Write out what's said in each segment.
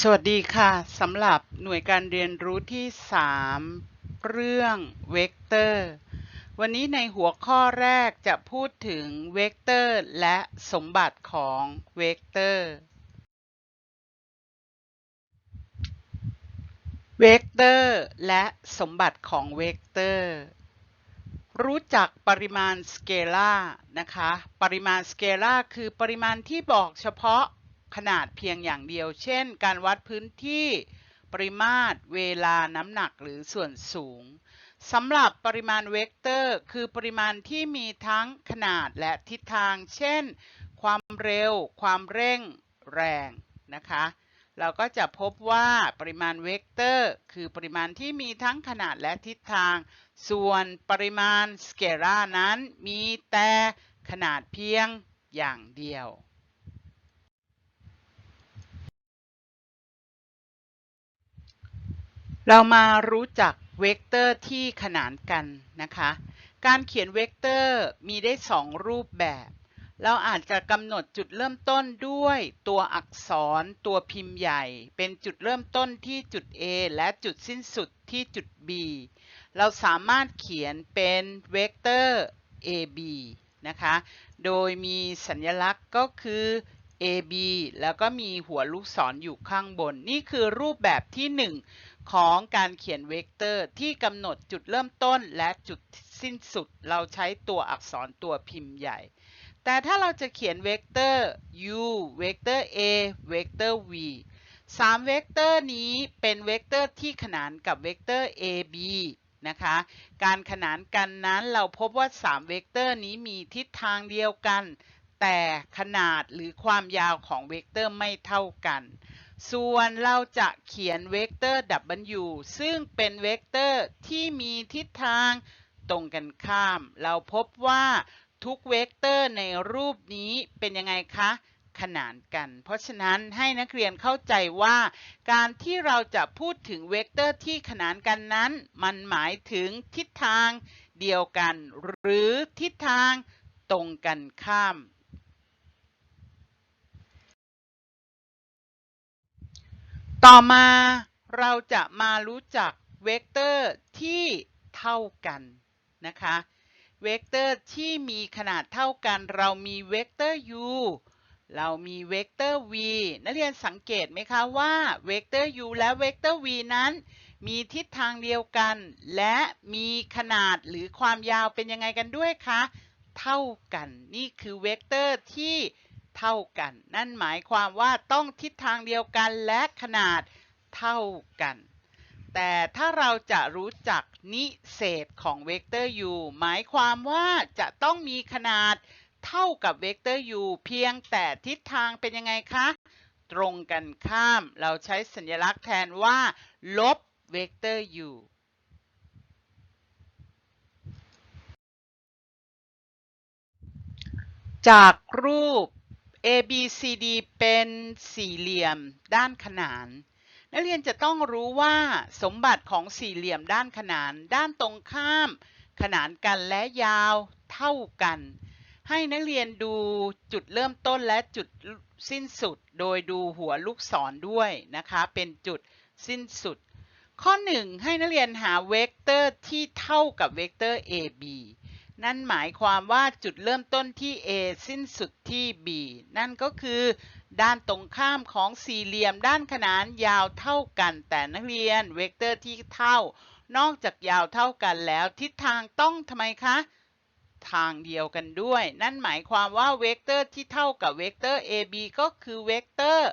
สวัสดีค่ะสำหรับหน่วยการเรียนรู้ที่ 3 เรื่องเวกเตอร์ วันนี้ในหัวข้อแรกจะพูดถึงเวกเตอร์และสมบัติของเวกเตอร์เวกเตอร์และสมบัติของเวกเตอร์รู้จักปริมาณสเกลานะคะ ปริมาณสเกลาคือปริมาณที่บอกเฉพาะ ขนาดเพียงอย่างเดียว เช่น การวัดพื้นที่ปริมาตร เวลา น้ำหนักหรือส่วนสูงสำหรับปริมาณเวกเตอร์ คือปริมาณที่มีทั้งขนาดและทิศทาง เช่น ความเร็ว ความเร่ง แรงนะคะ เราก็จะพบว่าปริมาณเวกเตอร์ คือปริมาณที่มีทั้งขนาดและทิศทาง ส่วนปริมาณสเกลานั้นมีแต่ขนาดเพียงอย่างเดียว เรามารู้จักเวกเตอร์ที่ขนานกันนะคะ การเขียนเวกเตอร์มีได้สองรูปแบบ เราอาจจะกำหนดจุดเริ่มต้นด้วยตัวอักษรตัวพิมพ์ใหญ่ เป็นจุดเริ่มต้นที่จุด A และจุดสิ้นสุดที่จุด B เราสามารถเขียนเป็นเวกเตอร์ AB นะคะ โดยมีสัญลักษณ์ก็คือ AB แล้วก็มีหัวลูกศรออยู่ข้างบน นี่คือรูปแบบที่ 1 ของการเขียนเวกเตอร์ที่กำหนดจุดเริ่มต้นและจุดสิ้นสุด เราใช้ตัวอักษรตัวพิมพ์ใหญ่ แต่ถ้าเราจะเขียนเวกเตอร์ u เวกเตอร์ a เวกเตอร์ v สามเวกเตอร์นี้เป็นเวกเตอร์ที่ขนานกับเวกเตอร์ ab นะคะ การขนานกันนั้นเราพบว่า 3 เวกเตอร์นี้มีทิศทางเดียวกัน แต่ขนาดหรือความยาวของเวกเตอร์ไม่เท่ากัน ส่วนเราจะเขียนเวกเตอร์ w ซึ่งเป็นเวกเตอร์ที่มีทิศทางตรงกันข้าม เราพบว่าทุกเวกเตอร์ในรูปนี้เป็นยังไงคะ ขนานกัน เพราะฉะนั้นให้นักเรียนเข้าใจว่า การที่เราจะพูดถึงเวกเตอร์ที่ขนานกันนั้น มันหมายถึงทิศทางเดียวกัน หรือทิศทางตรงกันข้าม ต่อมาเราจะมารู้จักเวกเตอร์ที่เท่ากันนะคะ เวกเตอร์ที่มีขนาดเท่ากัน เรามีเวกเตอร์ u เรามีเวกเตอร์ v นักเรียนสังเกตไหมคะว่าเวกเตอร์ u และเวกเตอร์ v นั้น มีทิศทางเดียวกัน และมีขนาดหรือความยาวเป็นยังไงกันด้วยคะ เท่ากัน นี่คือเวกเตอร์ที่ เท่ากัน นั่นหมายความว่าต้องทิศทางเดียวกันและขนาดเท่ากัน แต่ถ้าเราจะรู้จักนิเศษของเวกเตอร์ u หมายความว่าจะต้องมีขนาดเท่ากับเวกเตอร์ u เพียงแต่ทิศทางเป็นยังไงคะ ตรงกันข้าม เราใช้สัญลักษณ์แทนว่า ลบเวกเตอร์ u จากรูป A B C D เป็นสี่เหลี่ยมด้านขนาน นักเรียนจะต้องรู้ว่าสมบัติของสี่เหลี่ยมด้านขนาน ด้านตรงข้าม ขนานกันและยาวเท่ากัน ให้นักเรียนดูจุดเริ่มต้นและจุดสิ้นสุด โดยดูหัวลูกศรด้วยนะคะ เป็นจุดสิ้นสุด ข้อ 1 ให้นักเรียนหาเวกเตอร์ที่เท่ากับเวกเตอร์ AB นั่นหมายความว่าจุดเริ่มต้นที่ A สิ้นสุดที่ B นั่นก็คือ ด้านตรงข้ามของสี่เหลี่ยมด้านขนานยาวเท่ากัน แต่นักเรียนเวกเตอร์ที่เท่า นอกจากยาวเท่ากันแล้ว ทิศทางต้องทำไมคะ ทางเดียวกันด้วย นั่นหมายความว่าเวกเตอร์ที่เท่ากับเวกเตอร์ AB ก็คือเวกเตอร์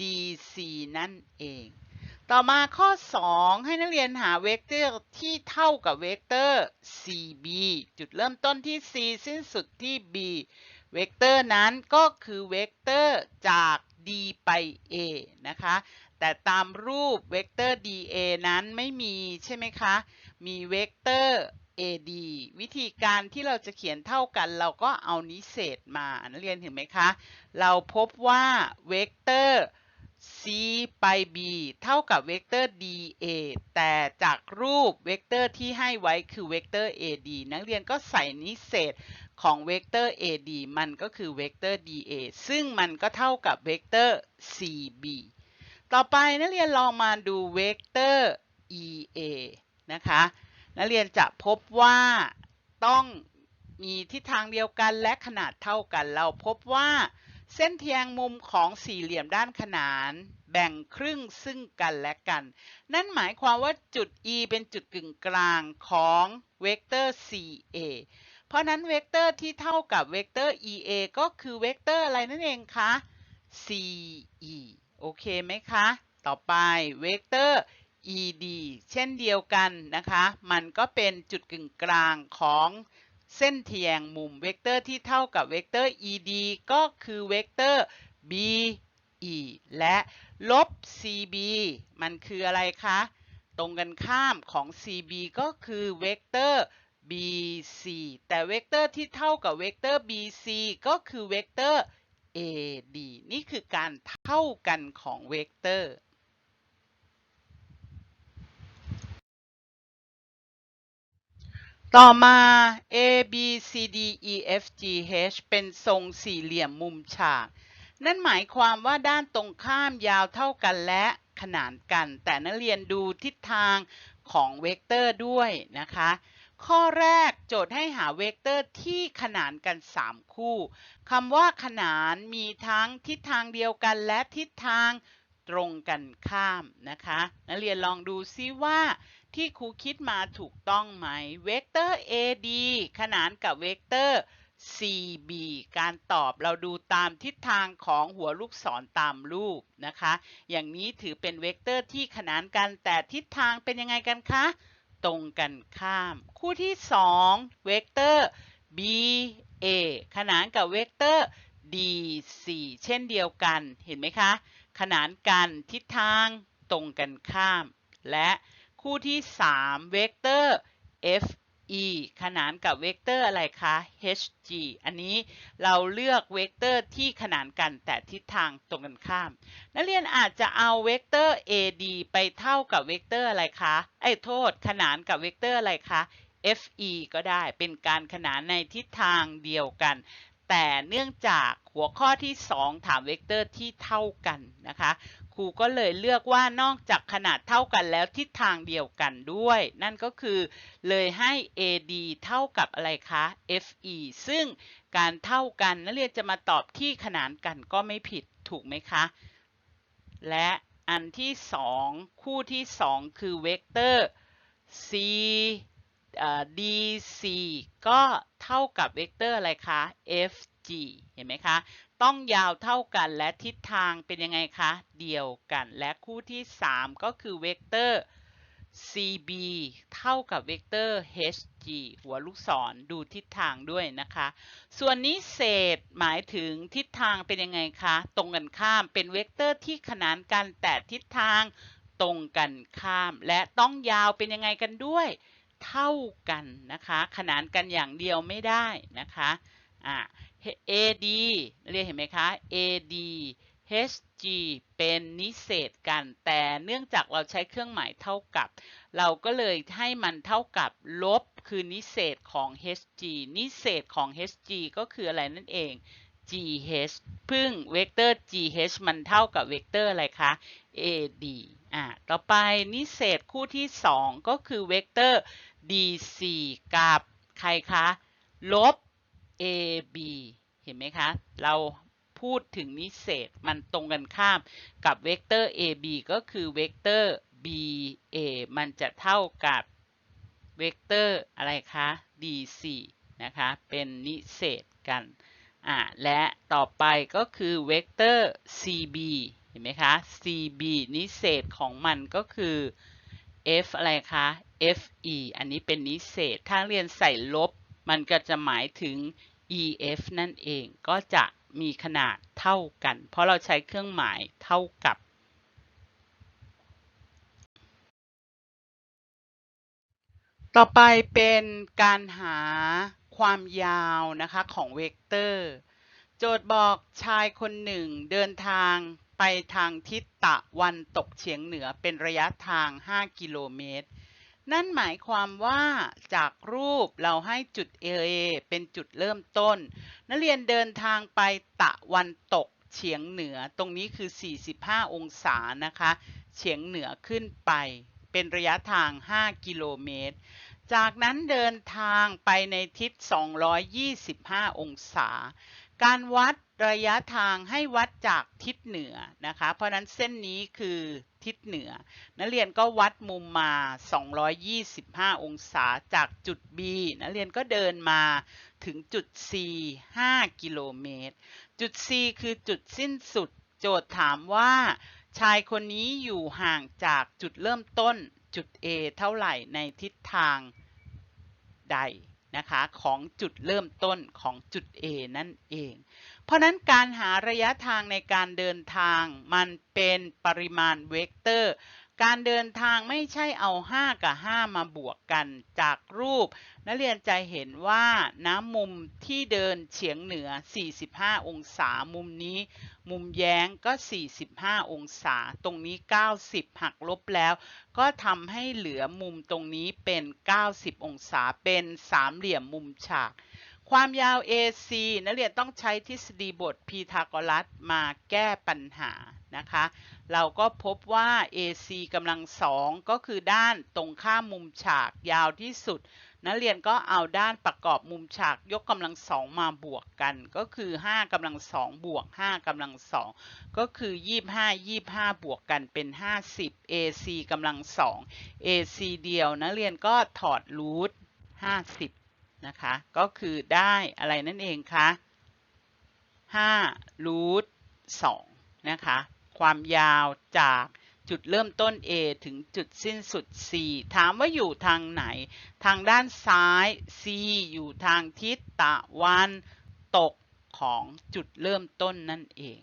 DC นั่นเอง ต่อมาข้อ 2 ให้นักเรียนหาเวกเตอร์ที่เท่ากับเวกเตอร์ CB จุดเริ่มต้นที่ C สิ้นสุดที่ B เวกเตอร์นั้นก็คือเวกเตอร์จาก D ไป A นะคะ แต่ตามรูปเวกเตอร์ DA นั้นไม่มีใช่ไหมคะ มีเวกเตอร์ AD วิธีการที่เราจะเขียนเท่ากัน เราก็เอานิเศษมานักเรียนเห็นไหมคะ เราพบว่าเวกเตอร์ c ไป b เท่ากับเวกเตอร์ dA แต่จากรูปเวกเตอร์ที่ให้ไว้คือเวกเตอร์ AD นักเรียนก็ใส่นิเศษของเวกเตอร์ AD มันก็คือเวกเตอร์ dA ซึ่งมันก็เท่ากับเวกเตอร์ CB ต่อไปนักเรียนลองมาดูเวกเตอร์ EA นะคะนักเรียนจะพบว่าต้องมีทิศทางเดียวกันและขนาดเท่ากัน เราพบว่า เส้นเทียงมุมของสี่เหลี่ยมด้านขนาน แบ่งครึ่งซึ่งกันและกัน นั่นหมายความว่าจุด E เป็นจุดกึ่งกลางของเวกเตอร์ CA เพราะนั้นเวกเตอร์ที่เท่ากับเวกเตอร์ EA ก็คือเวกเตอร์อะไรนั่นเองคะ CE โอเคไหมคะ ต่อไปเวกเตอร์ ED เช่นเดียวกันนะคะ มันก็เป็นจุดกึ่งกลางของ เส้นเทียงมุมเวกเตอร์ที่เท่ากับเวกเตอร์ ED ก็คือเวกเตอร์ BE และลบ CB มันคืออะไรคะ ตรงกันข้ามของ CB ก็คือเวกเตอร์ BC แต่เวกเตอร์ที่เท่ากับเวกเตอร์ BC ก็คือเวกเตอร์ AD นี่คือการเท่ากันของเวกเตอร์ ต่อมา A B C D E F G H เป็นทรงสี่เหลี่ยมมุมฉาก นั่นหมายความว่าด้านตรงข้ามยาวเท่ากันและขนานกัน แต่นักเรียนดูทิศทางของเวกเตอร์ด้วยนะคะ ข้อแรกโจทย์ให้หาเวกเตอร์ที่ขนานกัน 3 คู่คำว่าขนานมีทั้งทิศทางเดียวกันและทิศทางตรงกันข้ามนะคะ นักเรียนลองดูซิว่า ที่ครูคิดมาถูกต้องไหม เวกเตอร์ AD ขนานกับเวกเตอร์ CB การตอบเราดูตามทิศทางของหัวลูกศรตามรูปนะคะ อย่างนี้ถือเป็นเวกเตอร์ที่ขนานกันแต่ทิศทางเป็นยังไงกันคะ ตรงกันข้าม คู่ที่ 2 เวกเตอร์ BA ขนานกับเวกเตอร์ DC เช่นเดียวกัน เห็นไหมคะ ขนานกันทิศทางตรงกันข้าม และ คู่ที่ 3 เวกเตอร์ FE ขนานกับเวกเตอร์อะไรคะ HG อันนี้เราเลือกเวกเตอร์ที่ขนานกันแต่ทิศทางตรงกันข้าม นักเรียนอาจจะเอาเวกเตอร์ AD ไปเท่ากับเวกเตอร์อะไรคะไอ้โทษ ขนานกับเวกเตอร์อะไรคะ FE ก็ได้เป็นการขนานในทิศทางเดียวกัน แต่เนื่องจากหัวข้อที่ 2 ถามเวกเตอร์ที่เท่ากันนะคะครูก็เลยเลือกว่านอกจากขนาดเท่ากันแล้วทิศทางเดียวกันด้วย นั่นก็คือเลยให้ AD เท่ากับอะไรคะ FE ซึ่งการเท่ากันนักเรียนจะมาตอบที่ขนานกันก็ไม่ผิดถูกไหมคะ และอันที่ 2 คู่ที่ 2 คือเวกเตอร์ C DC ก็เท่ากับเวกเตอร์อะไรคะ FG เห็นไหมคะ ต้องยาวเท่ากันและทิศทางเป็นยังไงคะ เดียวกัน และคู่ที่ 3 ก็คือเวกเตอร์ CB เท่ากับเวกเตอร์ HG หัวลูกศรดูทิศทางด้วยนะคะ ส่วนนี้เศษหมายถึงทิศทางเป็นยังไงคะ ตรงกันข้ามเป็นเวกเตอร์ที่ขนานกันแต่ทิศทางตรงกันข้าม และต้องยาวเป็นยังไงกันด้วย เท่ากันนะคะขนานกันอย่างเดียวไม่ได้นะคะอ่า AD เรียกเห็นไหมคะ AD HG เป็นนิเศษกัน แต่เนื่องจากเราใช้เครื่องหมายเท่ากับ เราก็เลยให้มันเท่ากับลบคือนิเศษของ HG นิเศษของ HG ก็คืออะไรนั่นเอง GH พึ่งเวกเตอร์ GH มันเท่ากับเวกเตอร์อะไรคะ AD อะต่อไปนิเศษคู่ที่ 2 ก็คือเวกเตอร์ DC กับใครคะลบ AB เห็นไหมคะ เราพูดถึงนิเศษมันตรงกันข้ามกับเวกเตอร์ AB ก็คือเวกเตอร์ BA มันจะเท่ากับเวกเตอร์อะไรคะ DC นะคะ เป็นนิเศษกัน อ่าและต่อไปก็คือเวกเตอร์ CB เห็นไหมคะ CB นิเศษของมันก็คือ F อะไรคะ FE อันนี้เป็นนิเศษ ถ้าเรียนใส่ลบ มันก็จะหมายถึง EF นั่นเอง ก็จะมีขนาดเท่ากัน เพราะเราใช้เครื่องหมายเท่ากับต่อไปเป็นการหาความยาวนะคะของเวกเตอร์ โจทย์บอกชายคนหนึ่งเดินทาง ไปทางทิศตะวันตกเฉียงเหนือเป็นระยะทาง 5 กิโลเมตร นั่นหมายความว่าจากรูปเราให้จุด A เป็นจุดเริ่มต้น นักเรียนเดินทางไปตะวันตกเฉียงเหนือ ตรงนี้คือ 45 องศานะคะ เฉียงเหนือขึ้นไป เป็นระยะทาง 5 กิโลเมตร จากนั้นเดินทางไปในทิศ 225 องศา การวัดระยะทางให้วัดจากทิศเหนือนะคะ เพราะนั้นเส้นนี้คือทิศเหนือ นักเรียนก็วัดมุมมา 225 องศาจากจุด B นักเรียนก็เดินมาถึงจุด C 5 กิโลเมตร จุด C คือจุดสิ้นสุด โจทย์ถามว่า ชายคนนี้อยู่ห่างจากจุดเริ่มต้นจุด A เท่าไหร่ในทิศทางใด นะคะของจุดเริ่มต้นของจุด A นั่นเอง เพราะนั้นการหาระยะทางในการเดินทางมันเป็นปริมาณเวกเตอร์ การเดินทางไม่ใช่เอา 5 กับ 5 มาบวกกันจากรูป นักเรียนจะเห็นว่าน้ำมุมที่เดินเฉียงเหนือ 45 องศา มุมนี้ มุมแย้งก็ 45 องศา ตรงนี้ 90 หักลบแล้ว ก็ทำให้เหลือมุมตรงนี้เป็น 90 องศา เป็นสามเหลี่ยมมุมฉาก ความยาว AC นักเรียนต้องใช้ทฤษฎีบทพีทาโกรัสมาแก้ปัญหานะคะ เราก็พบว่า AC กำลังสองก็คือด้านตรงข้ามมุมฉากยาวที่สุด นักเรียนก็เอาด้านประกอบมุมฉากยกกำลังสองมาบวกกัน ก็คือ 5กำลังสองบวก 5กำลังสองก็คือ 25 25 บวกกันเป็น 50 AC กำลังสอง AC เดียวนักเรียนก็ถอดรูท50 นะคะ ก็คือได้อะไรนั่นเองคะ5รูท2นะคะ ความยาวจากจุดเริ่มต้น A ถึงจุดสิ้นสุด C ถามว่าอยู่ทางไหน ทางด้านซ้าย C อยู่ทางทิศตะวันตกของจุดเริ่มต้นนั่นเอง